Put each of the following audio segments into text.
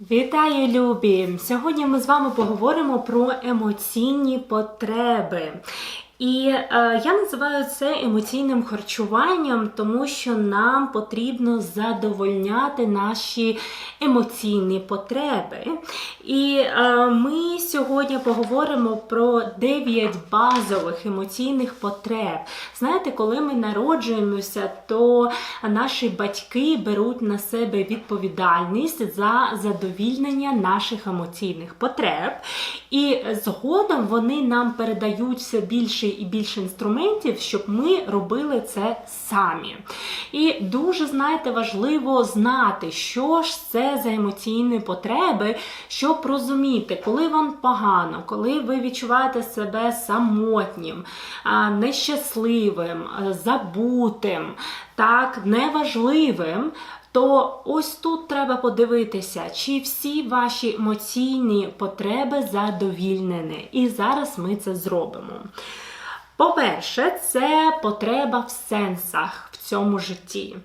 Вітаю, любі! Сьогодні ми з вами поговоримо про емоційні потреби. І е, я називаю це емоційним харчуванням, тому що нам потрібно задовольняти наші емоційні потреби. І е, ми сьогодні поговоримо про 9 базових емоційних потреб. Знаєте, коли ми народжуємося, то наші батьки беруть на себе відповідальність за задовільнення наших емоційних потреб, і згодом вони нам передають все більше і більше інструментів, щоб ми робили це самі. І дуже, знаєте, важливо знати, що ж це за емоційні потреби, щоб розуміти, коли вам погано, коли ви відчуваєте себе самотнім, нещасливим, забутим, так, неважливим. То ось тут треба подивитися, чи всі ваші емоційні потреби задовільнені. І зараз ми це зробимо. По-перше, це потреба в сенсах в цьому житті.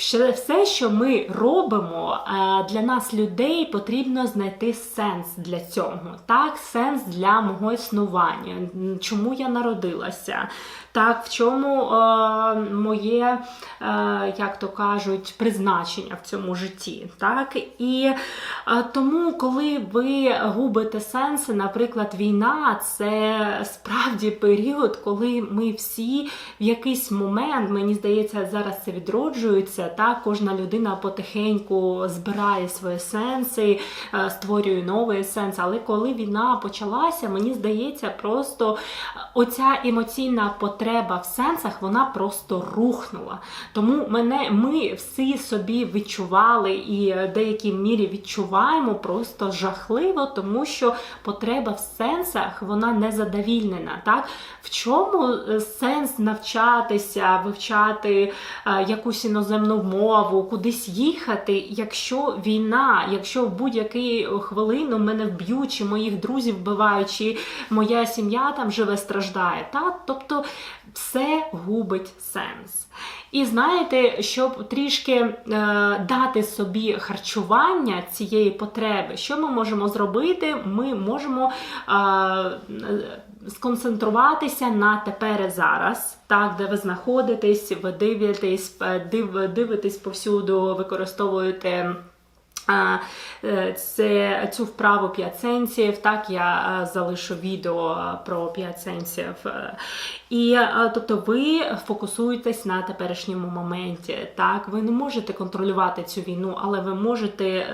Все- що ми робимо е, для нас, людей, потрібно знайти сенс для цього. Так, сенс для мого існування, чому я народилася, так, в чому е, моє, е, як то кажуть, призначення в цьому житті. Так? І е, тому, коли ви губите сенси, наприклад, війна це справді період, коли ми всі в якийсь момент, мені здається, зараз це відроджується. Так, кожна людина потихеньку збирає свої сенси, е, створює новий сенс. Але коли війна почалася, мені здається, просто оця емоційна потреба в сенсах вона просто рухнула. Тому мене ми всі собі відчували і в деякій мірі відчуваємо просто жахливо, тому що потреба в сенсах вона не задовільнена. Так? В чому е, сенс навчатися, вивчати е, якусь іноземну мову, кудись їхати, якщо війна, якщо в будь-яку хвилину мене вб'ють, чи моїх друзів вбивають, чи моя сім'я там живе, страждає. Так? Тобто все губить сенс. І знаєте, щоб трішки е, дати собі харчування цієї потреби, що ми можемо зробити? Ми можемо е, сконцентруватися на тепер і зараз, так, де ви знаходитесь, ви дивитесь, е, див, дивитесь повсюду, використовуєте. А, е, Це цю вправу 5 сенсів. Так, я е, залишу відео е, про 5 сенсів. І тобто ви фокусуєтесь на теперішньому моменті. Так, ви не можете контролювати цю війну, але ви можете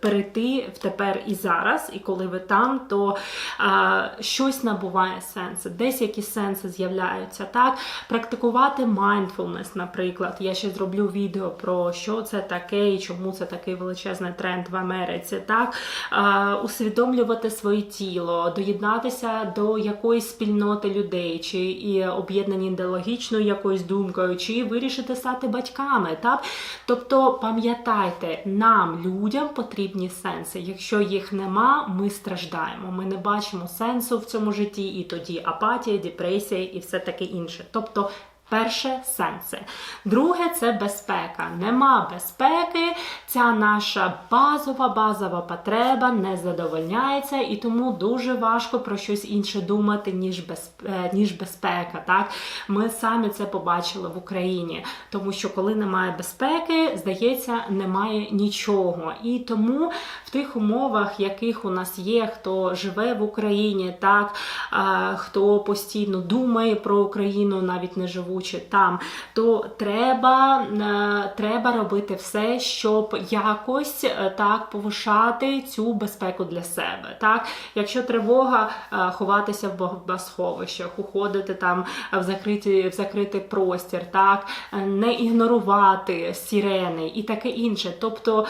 перейти в тепер і зараз. І коли ви там, то е, щось набуває сенсу, десь якісь сенси з'являються. Так, практикувати mindfulness, наприклад. Я ще зроблю відео про що це таке і чому це такий величезний тренд в Америці. Так, е, усвідомлювати своє тіло, доєднатися до якоїсь спільноти людей, чи і об'єднані ідеологічною якоюсь думкою, чи вирішити стати батьками. Так? Тобто пам'ятайте, нам, людям, потрібні сенси. Якщо їх нема, ми страждаємо. Ми не бачимо сенсу в цьому житті, і тоді апатія, депресія і все таке інше. Тобто Перше сенси. Друге це безпека. Нема безпеки, ця наша базова базова потреба не задовольняється, і тому дуже важко про щось інше думати, ніж е, ніж безпека. Так? Ми самі це побачили в Україні, тому що коли немає безпеки, здається, немає нічого. І тому в тих умовах, яких у нас є, хто живе в Україні, так, е, хто постійно думає про Україну, навіть не живучи там, то треба, е, треба робити все, щоб якось е, так повишати цю безпеку для себе. Так? Якщо тривога, е, ховатися в бомбосховищах, уходити там в закритий, в закритий простір, так? не ігнорувати сирени і таке інше. Тобто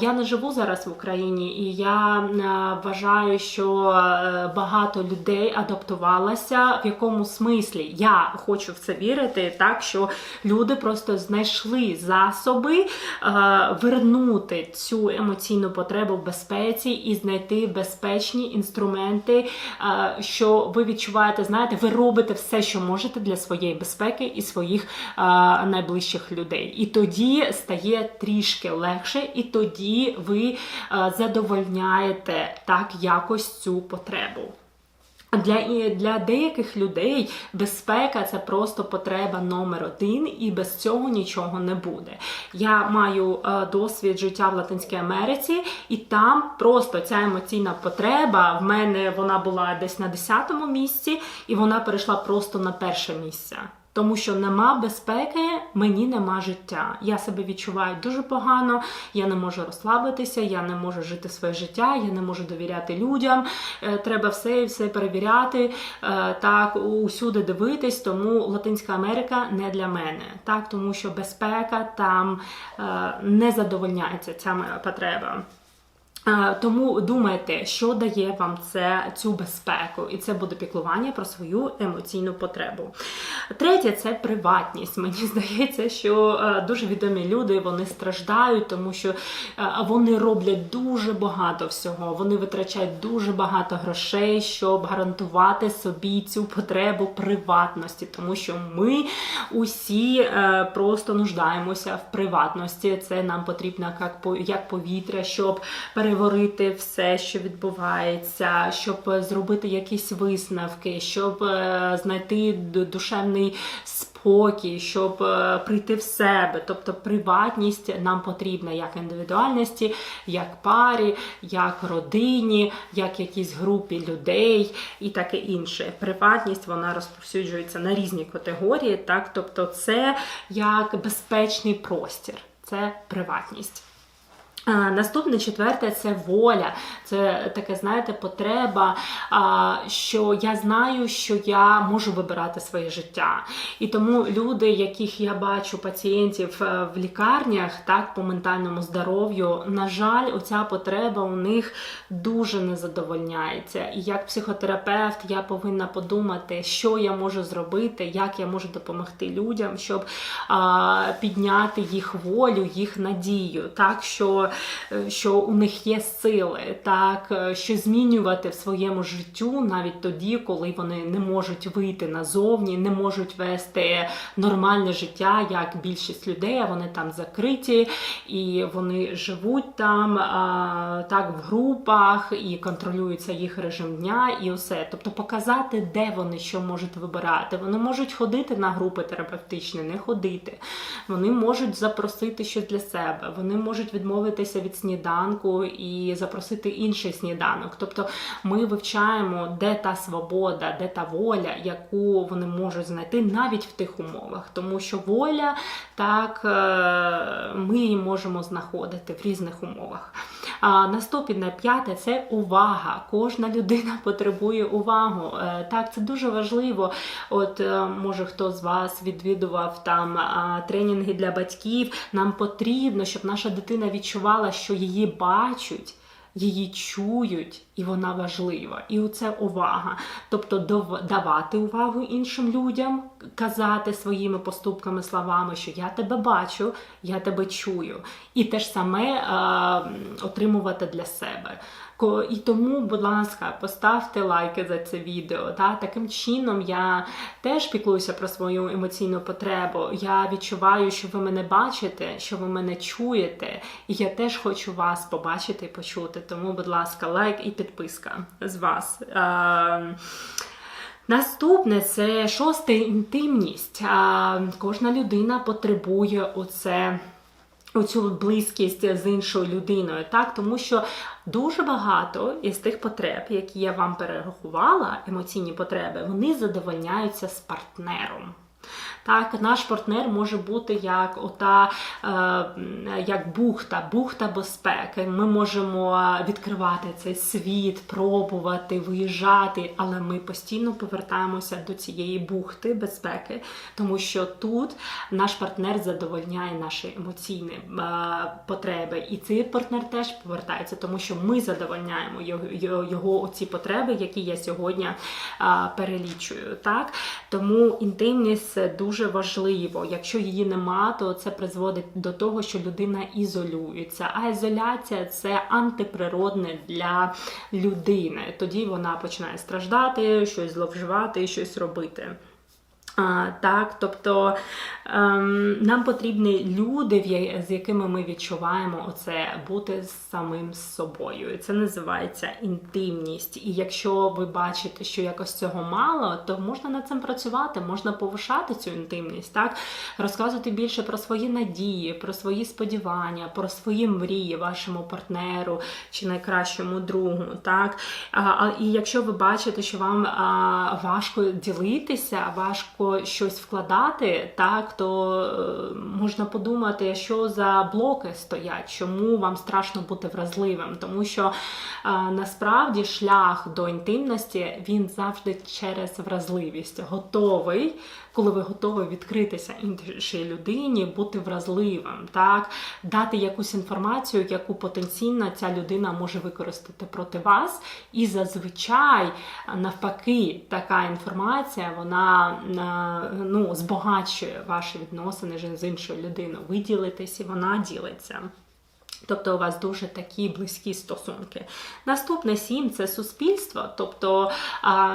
я не живу зараз в Україні, і я вважаю, що багато людей адаптувалося в якому смислі. Я хочу в це вірити. Вірити, так що люди просто знайшли засоби е, вернути цю емоційну потребу в безпеці і знайти безпечні інструменти, е, що ви відчуваєте, знаєте, ви робите все, що можете для своєї безпеки і своїх е, найближчих людей. І тоді стає трішки легше, і тоді ви е, задовольняєте так якось цю потребу. Для, для деяких людей безпека це просто потреба номер один, і без цього нічого не буде. Я маю е, досвід життя в Латинській Америці, і там просто ця емоційна потреба в мене вона була десь на 10-му місці, і вона перейшла просто на перше місце. Тому що нема безпеки, мені нема життя. Я себе відчуваю дуже погано, я не можу розслабитися, я не можу жити своє життя, я не можу довіряти людям. Е, Треба все і все перевіряти, е, так усюди дивитись. Тому Латинська Америка не для мене, так тому що безпека там е, не задовольняється ця моя потреба. Е, Тому думайте, що дає вам це цю безпеку, і це буде піклування про свою емоційну потребу. Третє це приватність. Мені здається, що е, дуже відомі люди вони страждають, тому що е, вони роблять дуже багато всього. Вони витрачають дуже багато грошей, щоб гарантувати собі цю потребу приватності, тому що ми усі просто нуждаємося в приватності. Це нам потрібно як повітря, щоб переворити все, що відбувається, щоб зробити якісь висновки, щоб е, знайти душевний спокій, щоб е, прийти в себе. Тобто приватність нам потрібна як індивідуальності, як парі, як родині, як якійсь групі людей і таке інше. Приватність вона розповсюджується на різні категорії, так тобто це як безпечний простір, це приватність. Наступне четверте це воля. Це таке, знаєте, потреба, що я знаю, що я можу вибирати своє життя. І тому люди, яких я бачу, пацієнтів е, в лікарнях, так, по ментальному здоров'ю, на жаль, оця потреба у них дуже не задовольняється. І як психотерапевт я повинна подумати, що я можу зробити, як я можу допомогти людям, щоб підняти їх волю, їх надію, так що, що у них є сили, так е, що змінювати в своєму життю навіть тоді, коли вони не можуть вийти назовні, не можуть вести нормальне життя, як більшість людей, а вони там закриті і вони живуть там так в групах і контролюється їх режим дня і усе. Тобто показати, де вони що можуть вибирати. Вони можуть ходити на групи терапевтичні, не ходити. Вони можуть запросити щось для себе. Вони можуть відмовитися від сніданку і запросити інший сніданок. Тобто ми вивчаємо, де та свобода, де та воля, яку вони можуть знайти навіть в тих умовах, тому що воля так е, ми її можемо знаходити в різних умовах. А наступне п'яте це увага. Кожна людина потребує увагу. Е, Так, це дуже важливо. От е, може хто з вас відвідував там тренінги для батьків. Нам потрібно, щоб наша дитина відчувала, що її бачать. Її чують, і вона важлива. І це увага. Тобто давати увагу іншим людям, казати своїми поступками, словами, що я тебе бачу, я тебе чую. І те ж саме е, отримувати для себе. І тому, будь ласка, поставте лайки за це відео. Та? Таким чином я теж піклуюся про свою емоційну потребу. Я відчуваю, що ви мене бачите, що ви мене чуєте, і я теж хочу вас побачити і почути. Тому, будь ласка, лайк і підписка з вас. Наступне це шосте інтимність. Кожна людина потребує оце. Оцю близькість з іншою людиною, так тому що дуже багато із тих потреб, які я вам перерахувала, емоційні потреби, вони задовольняються з партнером. Так, наш партнер може бути як ота е, як бухта, бухта безпеки. Ми можемо відкривати цей світ, пробувати, виїжджати, але ми постійно повертаємося до цієї бухти безпеки, тому що тут наш партнер задовольняє наші емоційні е, потреби, і цей партнер теж повертається, тому що ми задовольняємо його, його, оці потреби, які я сьогодні е, перелічую. Так? Тому інтимність це дуже важливо. Якщо її нема, то це призводить до того, що людина ізолюється. А ізоляція це антиприродне для людини. Тоді вона починає страждати, щось зловживати, щось робити. А, Так, тобто ем, нам потрібні люди, з якими ми відчуваємо оце бути самим собою. Це називається інтимність. І якщо ви бачите, що якось цього мало, то можна над цим працювати, можна повишати цю інтимність, так розказувати більше про свої надії, про свої сподівання, про свої мрії вашому партнеру чи найкращому другу. Так а, і якщо ви бачите, що вам а, важко ділитися, важко щось вкладати, так то е, можна подумати, що за блоки стоять, чому вам страшно бути вразливим, тому що е, насправді шлях до інтимності він завжди через вразливість, готовий. Коли ви готові відкритися іншій людині, бути вразливим, так? Дати якусь інформацію, яку потенційно ця людина може використати проти вас, і зазвичай навпаки, така інформація вона е, ну збагачує ваші відносини з іншою людиною. Ви ділитесь, і вона ділиться. Тобто у вас дуже такі близькі стосунки. Наступне сім це суспільство. Тобто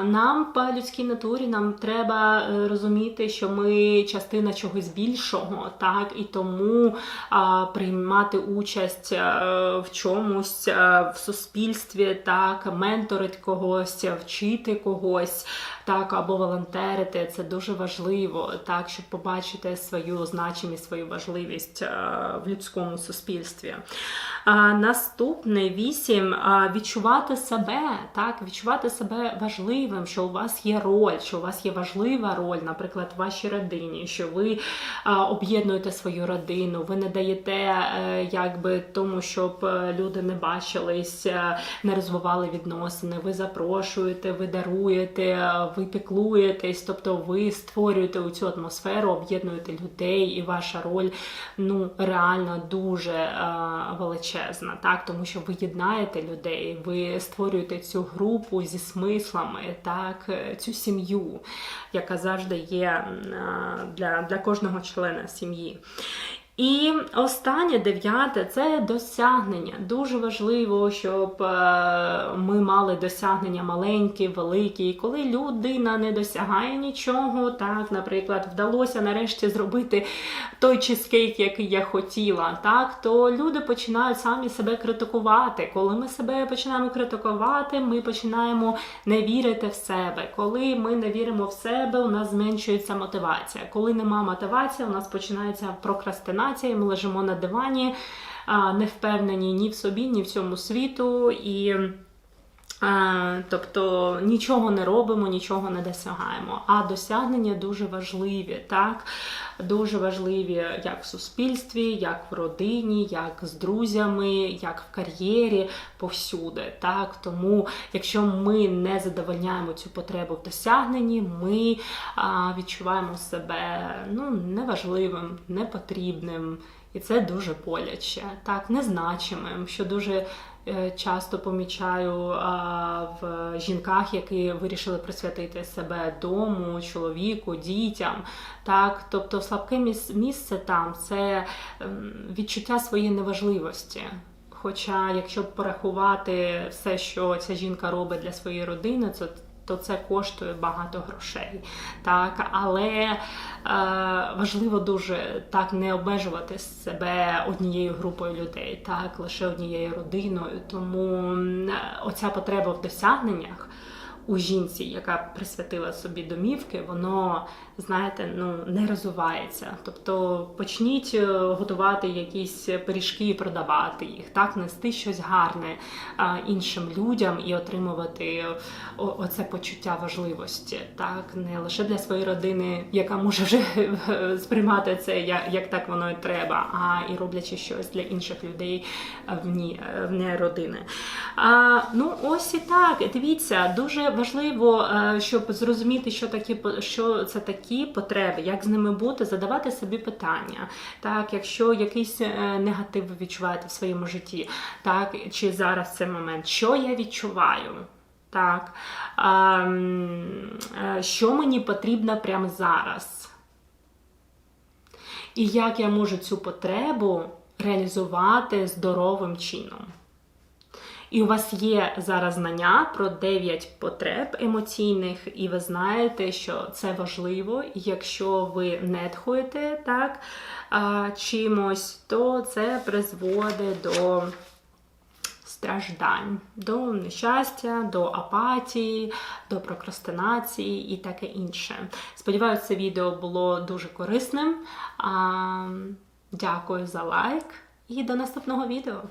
нам по людській натурі нам треба е, розуміти, що ми частина чогось більшого, так і тому приймати участь в чомусь в суспільстві, так, менторити когось, вчити когось. Так, або волонтерити, це дуже важливо, так, щоб побачити свою значимість, свою важливість в людському суспільстві. Наступне вісім відчувати себе, так, відчувати себе важливим, що у вас є роль, що у вас є важлива роль, наприклад, в вашій родині, що ви об'єднуєте свою родину, ви не даєте е, якби тому, щоб е, люди не бачились, е, не розвивали відносини. Ви запрошуєте, ви даруєте, ви піклуєтесь, тобто ви створюєте у цю атмосферу, об'єднуєте людей, і ваша роль ну реально дуже величезна, так тому що ви єднаєте людей, ви створюєте цю групу зі смислами, так е, цю сім'ю, яка завжди є е, для, для кожного члена сім'ї. І останнє дев'яте це досягнення. Дуже важливо, щоб е, ми мали досягнення маленькі, великі. І коли людина не досягає нічого, так, наприклад, вдалося нарешті зробити той чизкейк, який я хотіла, так, то люди починають самі себе критикувати. Коли ми себе починаємо критикувати, ми починаємо не вірити в себе. Коли ми не віримо в себе, у нас зменшується мотивація. Коли нема мотивації, у нас починається прокрастинація ми лежимо на дивані, не впевнені ні в собі, ні в цьому світу. І Тобто нічого не робимо, нічого не досягаємо. А досягнення дуже важливі, так? Дуже важливі як в суспільстві, як в родині, як з друзями, як в кар'єрі, повсюди. Так? Тому, якщо ми не задовольняємо цю потребу в досягненні, ми а, відчуваємо себе ну, неважливим, непотрібним. І це дуже боляче, так, незначимим, що дуже часто помічаю в жінках, які вирішили присвятити себе дому, чоловіку, дітям. Так, Тобто слабке місце там це ем, відчуття своєї неважливості. Хоча, якщо порахувати все, що ця жінка робить для своєї родини, це то це коштує багато грошей. Так, Але е, важливо дуже так не обмежувати себе однією групою людей, так, лише однією родиною. Тому оця потреба в досягненнях у жінці, яка присвятила собі домівки, воно, знаєте, ну не розвивається. Тобто почніть е, готувати якісь пиріжки і продавати їх, так, нести щось гарне іншим людям і отримувати оце почуття важливості, так, не лише для своєї родини, яка може вже сприймати це, як, так воно і треба, а і роблячи щось для інших людей вні, вне родини. А, Ну, ось і так. Дивіться, дуже важливо, е, щоб зрозуміти, що такі що це такі потреби, як з ними бути, задавати собі питання. Так, якщо якийсь е, негатив ви відчуваєте в своєму житті, так чи зараз цей момент, що я відчуваю? Так, е, що мені потрібно прямо зараз? і як я можу цю потребу реалізувати здоровим чином. І у вас є зараз знання про 9 потреб емоційних, і ви знаєте, що це важливо. Якщо ви не тхуєте так чимось, то це призводить до страждань, до нещастя, до апатії, до прокрастинації і таке інше. Сподіваюся, це відео було дуже корисним. Дякую за лайк і до наступного відео.